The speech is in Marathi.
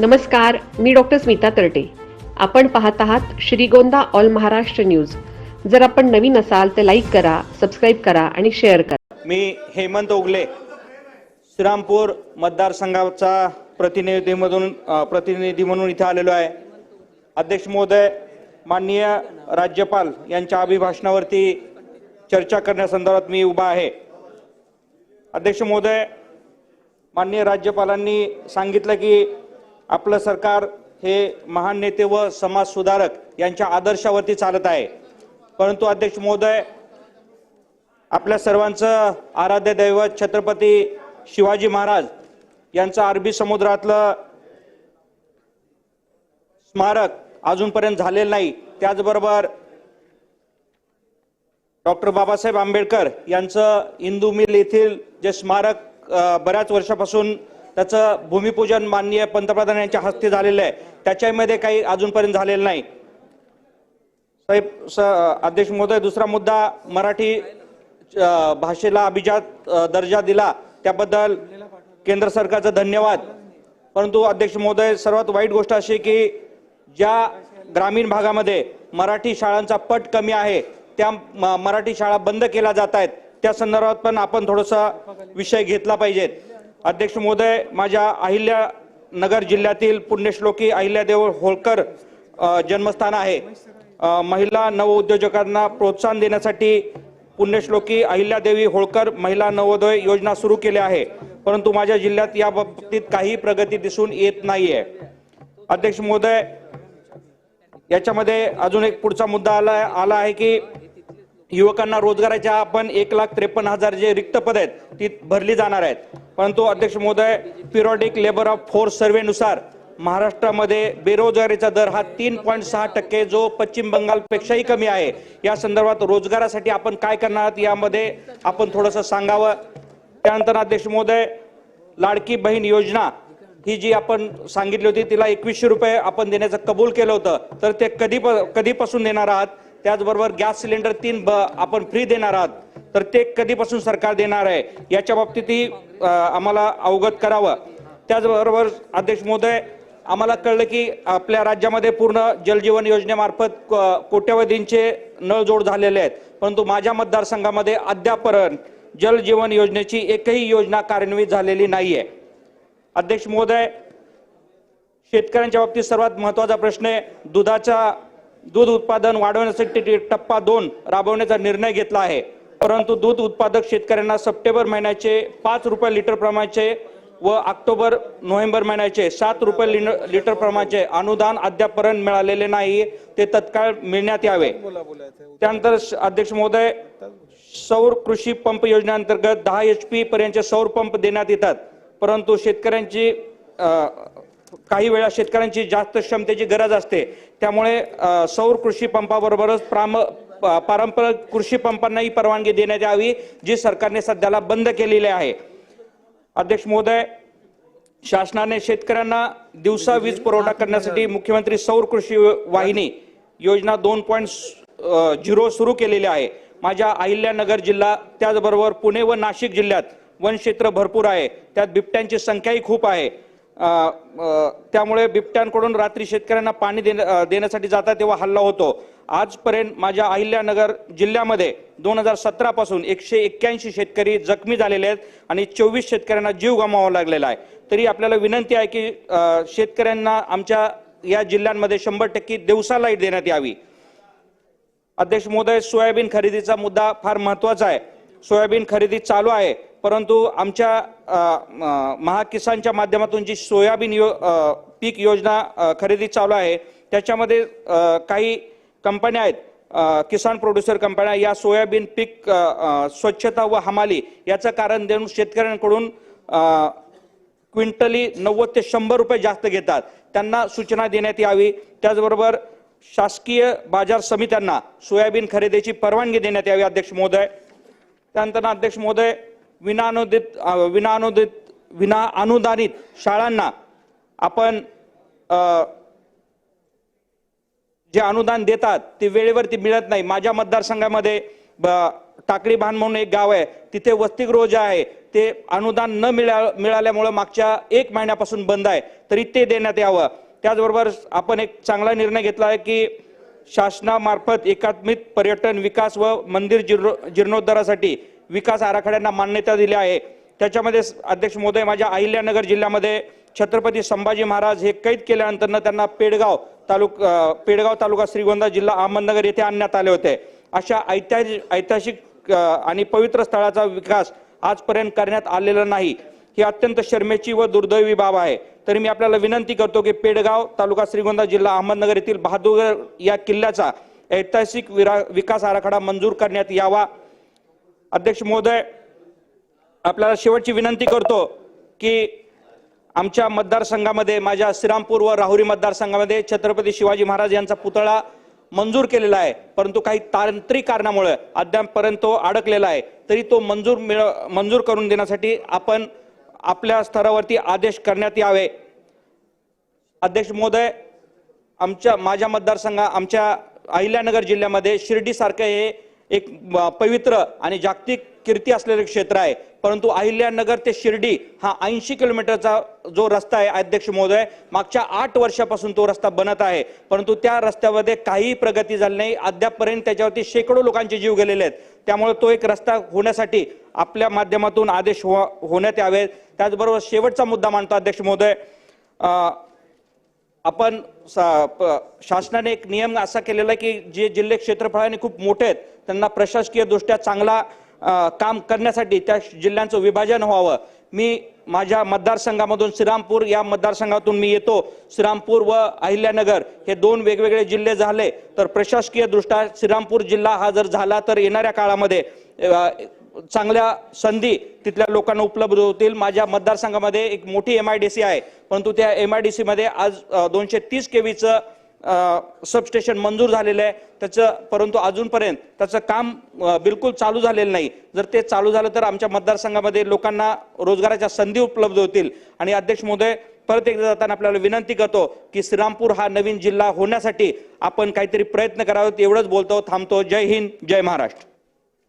नमस्कार मी डॉक्टर स्मिता तरटे. आपण पाहत आहात श्रीगोंदा ऑल महाराष्ट्र न्यूज. जर आपण नवीन असाल तर लाईक करा सबस्क्राईब करा आणि शेअर करा. मी हेमंत ओगले श्रीरामपूर मतदारसंघाचा प्रतिनिधी म्हणून प्रतिनिधी म्हणून इथे आलेलो आहे. अध्यक्ष महोदय माननीय राज्यपाल यांच्या अभिभाषणावरती चर्चा करण्यासंदर्भात मी उभा आहे. अध्यक्ष महोदय माननीय राज्यपालांनी सांगितलं की आपलं सरकार हे महान नेते व समाज सुधारक यांच्या आदर्शावरती चालत आहे. परंतु अध्यक्ष महोदय आपल्या सर्वांचं आराध्य दैवत छत्रपती शिवाजी महाराज यांचं अरबी समुद्रातलं स्मारक अजूनपर्यंत झालेलं नाही. त्याचबरोबर डॉक्टर बाबासाहेब आंबेडकर यांचं इंदू मिल येथील जे स्मारक बऱ्याच वर्षापासून त्याचं भूमिपूजन माननीय पंतप्रधान यांच्या हस्ते झालेलं आहे. त्याच्यामध्ये काही अजूनपर्यंत झालेलं नाही. साहेब स अध्यक्ष महोदय दुसरा मुद्दा मराठी भाषेला अभिजात दर्जा दिला. त्याबद्दल केंद्र सरकारचं धन्यवाद. परंतु अध्यक्ष महोदय सर्वात वाईट गोष्ट अशी की ज्या ग्रामीण भागामध्ये मराठी शाळांचा पट कमी आहे त्या म- मराठी शाळा बंद केल्या जात आहेत. त्या संदर्भात पण आपण थोडंसं विषय घेतला पाहिजेत. अध्यक्ष महोदय माझ्या अहिल्या नगर जिल्ह्यातील पुण्यश्लोकी अहिल्यादेव होळकर जन्मस्थान आहे. महिला नवउद्योजकांना प्रोत्साहन देण्यासाठी पुण्यश्लोकी अहिल्यादेवी होळकर महिला नवोदय योजना सुरू केली आहे. परंतु माझ्या जिल्ह्यात या बाबतीत काही प्रगती दिसून येत नाहीये. अध्यक्ष महोदय याच्यामध्ये अजून एक पुढचा मुद्दा आला आला आहे की युवकांना रोजगाराच्या आपण एक लाख त्रेपन्न हजार जे रिक्त पद आहेत ती भरली जाणार आहेत. परंतु अध्यक्ष महोदय पिरियॉडिक लेबर ऑफ फोर्स सर्वेनुसार महाराष्ट्रामध्ये बेरोजगारीचा दर हा तीन पॉईंट सहा टक्के जो पश्चिम बंगालपेक्षाही कमी आहे. या संदर्भात रोजगारासाठी आपण काय करणार आहात यामध्ये आपण थोडंसं सांगावं. त्यानंतर अध्यक्ष महोदय लाडकी बहीण योजना ही जी आपण सांगितली होती तिला एकवीसशे रुपये आपण देण्याचं कबूल केलं होतं तर ते कधी कधीपासून देणार आहात? त्याचबरोबर गॅस सिलेंडर तीन ब आपण फ्री देणार आहात. तर ते कधीपासून सरकार देणार आहे याच्या बाबतीतही आम्हाला अवगत करावं. त्याचबरोबर अध्यक्ष महोदय आम्हाला कळलं की आपल्या राज्यामध्ये पूर्ण जलजीवन योजनेमार्फत को- कोट्यवधींचे नळजोड झालेले आहेत. परंतु माझ्या मतदारसंघामध्ये अद्यापर्यंत जलजीवन योजनेची एकही योजना कार्यान्वित झालेली नाही आहे अध्यक्ष महोदय शेतकऱ्यांच्या बाबतीत सर्वात महत्त्वाचा प्रश्न आहे दुधाचा दूध उत्पादन वाढवण्यासाठी टप्पा दोन राबवण्याचा निर्णय घेतला आहे. परंतु दूध उत्पादक शेतकऱ्यांना सप्टेंबर महिन्याचे पाच रुपये लिटर प्रमाणाचे व ऑक्टोबर नोव्हेंबर महिन्याचे सात रुपये लिन- लिटर प्रमाणाचे अनुदान अद्यापर्यंत मिळालेले नाही. ते तत्काळ मिळण्यात यावे. त्यानंतर अध्यक्ष महोदय सौर कृषी पंप योजनेअंतर्गत दहा एच पी पर्यंतचे सौर पंप देण्यात येतात. परंतु शेतकऱ्यांची काही वेळा शेतकऱ्यांची जास्त क्षमतेची गरज असते. त्यामुळे सौर कृषी पंपाबरोबरच प्राम पारंपरिक कृषी पंपांनाही परवानगी देण्यात यावी जी सरकारने सध्याला बंद केलेली आहे. अध्यक्ष महोदय शासनाने शेतकऱ्यांना दिवसा वीज पुरवठा करण्यासाठी मुख्यमंत्री सौर कृषी वाहिनी योजना दोन पॉईंट झिरो सुरू केलेली आहे. माझ्या अहिल्यानगर जिल्हा त्याचबरोबर पुणे व नाशिक जिल्ह्यात वनक्षेत्र भरपूर आहे. त्यात बिबट्यांची संख्याही खूप आहे. त्यामुळे बिबट्यांकडून रात्री शेतकऱ्यांना पाणी देण्या- देण्यासाठी जातात तेव्हा हल्ला होतो. आजपर्यंत माझ्या अहिल्यानगर जिल्ह्यामध्ये दोन हजार सतरा पासून एकशे एक्क्याऐंशी शेतकरी जखमी झालेले आहेत आणि चोवीस शेतकऱ्यांना जीव गमावा लागलेला आहे. तरी आपल्याला विनंती आहे की शेतकऱ्यांना आमच्या या जिल्ह्यांमध्ये शंभर टक्के दिवसा लाइट देण्यात यावी. अध्यक्ष महोदय सोयाबीन खरेदीचा मुद्दा फार महत्त्वाचा आहे. सोयाबीन खरेदी चालू आहे. परंतु आमच्या महाकिसानच्या माध्यमातून जी सोयाबीन यो पीक योजना खरेदी चालू आहे त्याच्यामध्ये काही कंपन्या आहेत किसान प्रोड्युसर कंपन्या या सोयाबीन पीक स्वच्छता व हमाली याचं कारण देऊन शेतकऱ्यांकडून क्विंटली नव्वद ते शंभर रुपये जास्त घेतात. त्यांना सूचना देण्यात यावी. त्याचबरोबर शासकीय बाजार समित्यांना सोयाबीन खरेदीची परवानगी देण्यात यावी अध्यक्ष महोदय. त्यानंतर अध्यक्ष महोदय विनानोदित विनानोदित विना अनुदानित शाळांना आपण जे अनुदान देतात ते वेळेवरती मिळत नाही. माझ्या मतदारसंघामध्ये ब- टाकळी भान म्हणून एक गाव आहे. तिथे वसतिगृह जे आहे ते अनुदान न मिळा मिळाल्यामुळं मागच्या एक महिन्यापासून बंद आहे. तरी ते देण्यात यावं. त्याचबरोबर आपण एक चांगला निर्णय घेतला आहे की शासनामार्फत एकात्मिक पर्यटन विकास व मंदिर जीर्ण जीर्णोद्धारासाठी विकास आराखड्यांना मान्यता दिली आहे. त्याच्यामध्ये अध्यक्ष मोदय माझ्या अहिल्यानगर जिल्ह्यामध्ये छत्रपती संभाजी महाराज हे कैद केल्यानंतर त्यांना पेडगाव तालुक पेडगाव तालुका श्रीगोंदा जिल्हा अहमदनगर येथे आणण्यात आले होते. अशा ऐतिहासिक ऐतिहासिक आणि पवित्र स्थळाचा विकास आजपर्यंत करण्यात आलेला नाही. ही अत्यंत शर्मेची व दुर्दैवी बाब आहे. तरी मी आपल्याला विनंती करतो की पेडगाव तालुका श्रीगोंदा जिल्हा अहमदनगर येथील बहादूर या किल्ल्याचा ऐतिहासिक विरा- विकास आराखडा मंजूर करण्यात यावा. अध्यक्ष महोदय आपल्याला शेवटची विनंती करतो की आमच्या मतदारसंघामध्ये माझ्या श्रीरामपूर व राहुरी मतदारसंघामध्ये छत्रपती शिवाजी महाराज यांचा पुतळा मंजूर केलेला आहे. परंतु काही तांत्रिक कारणामुळे अद्यापपर्यंत तो अडकलेला आहे. तरी तो मंजूर मिळ मंजूर करून देण्यासाठी आपण आपल्या स्तरावरती आदेश करण्यात यावे. अध्यक्ष महोदय आमच्या माझ्या मतदारसंघा आमच्या अहिल्यानगर जिल्ह्यामध्ये शिर्डीसारखं हे एक पवित्र आणि जागतिक कीर्ती असलेले क्षेत्र आहे. परंतु अहिल्यानगर ते शिर्डी हा ऐंशी किलोमीटरचा जो रस्ता आहे अध्यक्ष महोदय मागच्या आठ वर्षापासून तो रस्ता बनत आहे. परंतु त्या रस्त्यामध्ये काही प्रगती झाली नाही. अद्यापपर्यंत त्याच्यावरती शेकडो लोकांचे जीव गेलेले आहेत. त्यामुळे तो एक रस्ता होण्यासाठी आपल्या माध्यमातून आदेश हो होण्यात यावेत. त्याचबरोबर शेवटचा मुद्दा मांडतो अध्यक्ष महोदय. आपण सा- प- शासनाने एक नियम असा केलेला आहे की जे जिल्हे क्षेत्रफळाने खूप मोठे आहेत त्यांना प्रशासकीय दृष्ट्या चांगला काम करण्यासाठी त्या जिल्ह्यांचं विभाजन व्हावं. मी माझ्या मतदारसंघामधून श्रीरामपूर या मतदारसंघातून मी येतो. श्रीरामपूर व अहिल्यानगर हे दोन वेगवेगळे जिल्हे झाले तर प्रशासकीय दृष्ट्या श्रीरामपूर जिल्हा हा जर झाला तर येणाऱ्या काळामध्ये चांगल्या संधी तिथल्या लोकांना उपलब्ध होतील. माझ्या मतदारसंघामध्ये एक मोठी एम आय डी सी आहे. परंतु त्या एम आय डी सी मध्ये आज दोनशे तीस केवीचं सबस्टेशन मंजूर झालेलं आहे. त्याचं परंतु अजूनपर्यंत त्याचं काम बिलकुल चालू झालेलं नाही. जर ते चालू झालं तर आमच्या मतदारसंघामध्ये लोकांना रोजगाराच्या संधी उपलब्ध होतील. आणि अध्यक्ष महोदय परत एकदा जाताना आपल्याला विनंती करतो की श्रीरामपूर हा नवीन जिल्हा होण्यासाठी आपण काहीतरी प्रयत्न करावेत. एवढंच बोलतो थांबतो. जय हिंद जय महाराष्ट्र.